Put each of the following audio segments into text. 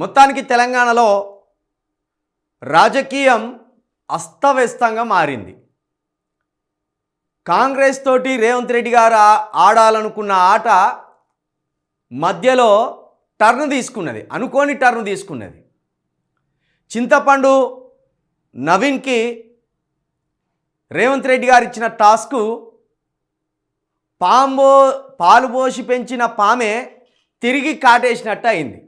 మొత్తానికి తెలంగాణలో రాజకీయం అస్తవ్యస్తంగా మారింది. కాంగ్రెస్ తోటి రేవంత్ రెడ్డి గారు ఆడాలనుకున్న ఆట మధ్యలో టర్న్ తీసుకున్నది అనుకోని టర్న్ తీసుకున్నది. చింతపండు నవీన్కి రేవంత్ రెడ్డి గారు ఇచ్చిన టాస్కు పాంబో పాలు పోసి పెంచిన పామే తిరిగి కాటేసినట్టు అయింది.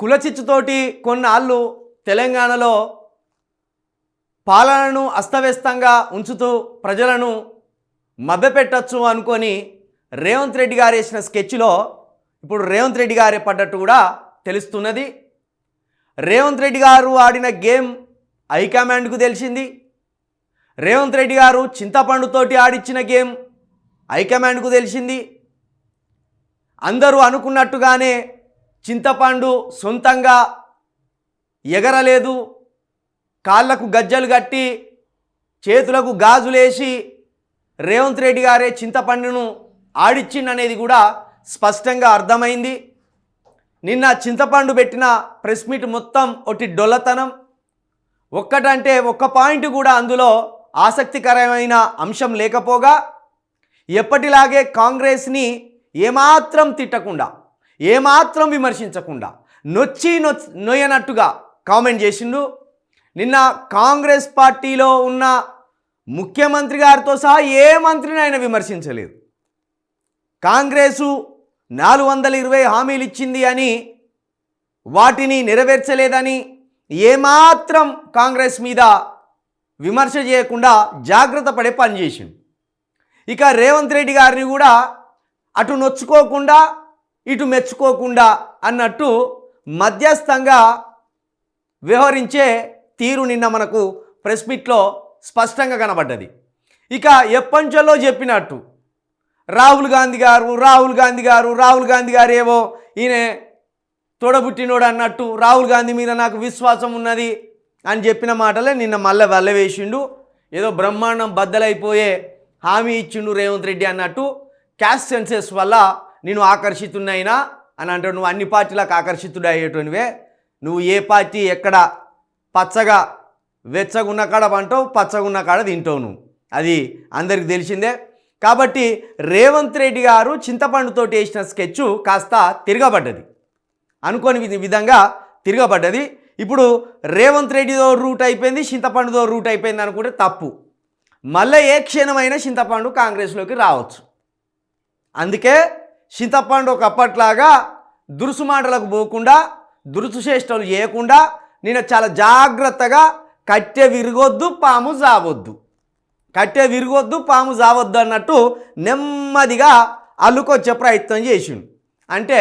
కులచిచ్చుతోటి కొన్నాళ్ళు తెలంగాణలో పాలనను అస్తవ్యస్తంగా ఉంచుతూ ప్రజలను మభ్యపెట్టచ్చు అనుకొని రేవంత్ రెడ్డి గారు వేసిన స్కెచ్లో ఇప్పుడు రేవంత్ రెడ్డి గారే పడ్డట్టు కూడా తెలుస్తున్నది. రేవంత్ రెడ్డి గారు ఆడిన గేమ్ హైకమాండ్కు తెలిసింది. రేవంత్ రెడ్డి గారు చింతపండుతోటి ఆడిచ్చిన గేమ్ హైకమాండ్కు తెలిసింది. అందరూ అనుకున్నట్టుగానే చింతపండు సొంతంగా ఎగరలేదు. కాళ్ళకు గజ్జలు కట్టి చేతులకు గాజులేసి రేవంత్ రెడ్డి గారే చింతపండును ఆడిచ్చిండనేది కూడా స్పష్టంగా అర్థమైంది. నిన్న చింతపండు పెట్టిన ప్రెస్ మీట్ మొత్తం ఒకటి డొల్లతనం. ఒక్కటంటే ఒక్క పాయింట్ కూడా అందులో ఆసక్తికరమైన అంశం లేకపోగా ఎప్పటిలాగే కాంగ్రెస్ని ఏమాత్రం తిట్టకుండా ఏమాత్రం విమర్శించకుండా నొచ్చి నొచ్ నొయ్యనట్టుగా కామెంట్ చేసిండు. నిన్న కాంగ్రెస్ పార్టీలో ఉన్న ముఖ్యమంత్రి గారితో సహా ఏ మంత్రిని ఆయన విమర్శించలేదు. కాంగ్రెసు నాలుగు వందల ఇరవై హామీలు ఇచ్చింది అని వాటిని నెరవేర్చలేదని ఏమాత్రం కాంగ్రెస్ మీద విమర్శ చేయకుండా జాగ్రత్త పడే పనిచేసిండు ఇక రేవంత్ రెడ్డి గారిని కూడా అటు నొచ్చుకోకుండా ఇటు మెచ్చుకోకుండా అన్నట్టు మధ్యస్థంగా వ్యవహరించే తీరు నిన్న మనకు ప్రెస్ మీట్లో స్పష్టంగా కనబడ్డది. ఇక ఎప్పంచలో చెప్పినట్టు రాహుల్ గాంధీ గారు రాహుల్ గాంధీ గారు రాహుల్ గాంధీ గారు ఏవో ఈయన తోడబుట్టినోడు అన్నట్టు రాహుల్ గాంధీ మీద నాకు విశ్వాసం ఉన్నది అని చెప్పిన మాటలే నిన్న మళ్ళీ వెళ్ళవేసిండు ఏదో బ్రహ్మాండం బద్దలైపోయే హామీ ఇచ్చిండు రేవంత్ రెడ్డి అన్నట్టు క్యాస్ట్ సెన్సెస్ వల్ల నేను ఆకర్షితున్నైనా అని అంటాడు. నువ్వు అన్ని పార్టీలకు ఆకర్షితుడు అయ్యేటువంటివే నువ్వు ఏ పార్టీ ఎక్కడ పచ్చగా వెచ్చగా ఉన్న కాడ పంటావు పచ్చగా ఉన్న కాడ తింటావు నువ్వు. అది అందరికి తెలిసిందే. కాబట్టి రేవంత్ రెడ్డి గారు చింతపండుతోటి వేసిన స్కెచ్ కాస్త తిరగబడ్డది. అనుకోని విధంగా తిరగబడ్డది. ఇప్పుడు రేవంత్ రెడ్డితో రూట్ అయిపోయింది చింతపండుతో రూట్ అయిపోయింది అనుకుంటే తప్పు. మళ్ళీ ఏ క్షణమైన చింతపండు కాంగ్రెస్లోకి రావచ్చు. అందుకే చింతపండు ఒకప్పట్లాగా దురుసు మాటలకు పోకుండా దురుసు చేష్టలు చేయకుండా నేను చాలా జాగ్రత్తగా కట్టె విరగొద్దు పాము జావొద్దు. కట్టె విరగొద్దు పాము జావద్దు అన్నట్టు నెమ్మదిగా అల్లుకొచ్చే ప్రయత్నం చేసిండు. అంటే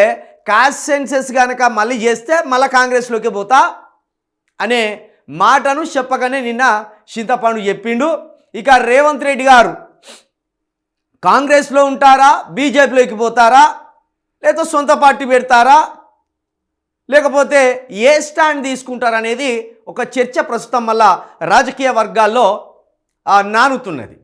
కాస్ట్ సెన్సెస్ కనుక మళ్ళీ చేస్తే మళ్ళీ కాంగ్రెస్లోకి పోతా అనే మాటను చెప్పగానే నిన్న చింతపండు చెప్పిండు. ఇక రేవంత్ రెడ్డి గారు కాంగ్రెస్లో ఉంటారా? బీజేపీలోకి పోతారా? లేదా సొంత పార్టీ పెడతారా? లేకపోతే ఏ స్టాండ్ తీసుకుంటారనేది ఒక చర్చ ప్రస్తుతం వల్ల రాజకీయ వర్గాల్లో ఆ, నానుతున్నది.